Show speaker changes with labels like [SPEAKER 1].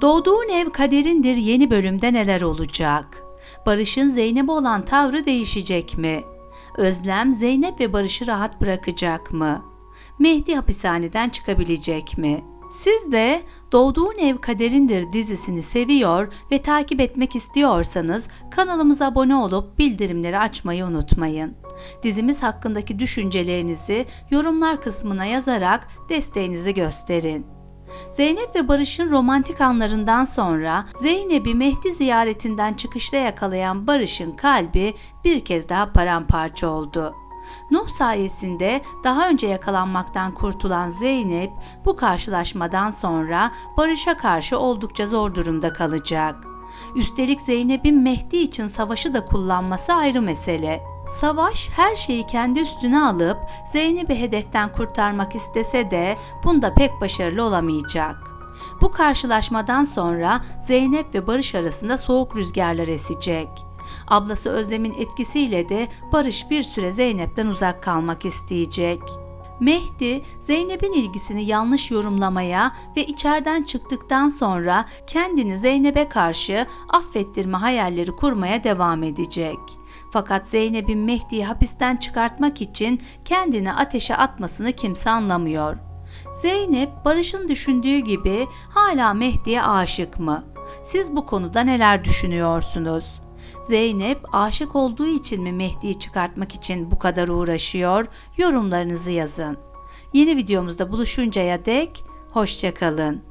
[SPEAKER 1] Doğduğun ev kaderindir yeni bölümde neler olacak? Barış'ın Zeynep'e olan tavrı değişecek mi? Özlem Zeynep ve Barış'ı rahat bırakacak mı? Mehdi hapishaneden çıkabilecek mi? Siz de Doğduğun Ev Kaderindir dizisini seviyor ve takip etmek istiyorsanız kanalımıza abone olup bildirimleri açmayı unutmayın. Dizimiz hakkındaki düşüncelerinizi yorumlar kısmına yazarak desteğinizi gösterin. Zeynep ve Barış'ın romantik anlarından sonra Zeynep'i Mehdi ziyaretinden çıkışta yakalayan Barış'ın kalbi bir kez daha paramparça oldu. Nuh sayesinde daha önce yakalanmaktan kurtulan Zeynep bu karşılaşmadan sonra Barış'a karşı oldukça zor durumda kalacak. Üstelik Zeynep'in Mehdi için savaşı da kullanması ayrı mesele. Savaş her şeyi kendi üstüne alıp Zeynep'i hedeften kurtarmak istese de bunda pek başarılı olamayacak. Bu karşılaşmadan sonra Zeynep ve Barış arasında soğuk rüzgarlar esecek. Ablası Özlem'in etkisiyle de Barış bir süre Zeynep'ten uzak kalmak isteyecek. Mehdi, Zeynep'in ilgisini yanlış yorumlamaya ve içeriden çıktıktan sonra kendini Zeynep'e karşı affettirme hayalleri kurmaya devam edecek. Fakat Zeynep'in Mehdi'yi hapisten çıkartmak için kendini ateşe atmasını kimse anlamıyor. Zeynep, Barış'ın düşündüğü gibi hala Mehdi'ye aşık mı? Siz bu konuda neler düşünüyorsunuz? Zeynep aşık olduğu için mi Mehdi'yi çıkartmak için bu kadar uğraşıyor? Yorumlarınızı yazın. Yeni videomuzda buluşuncaya dek hoşçakalın.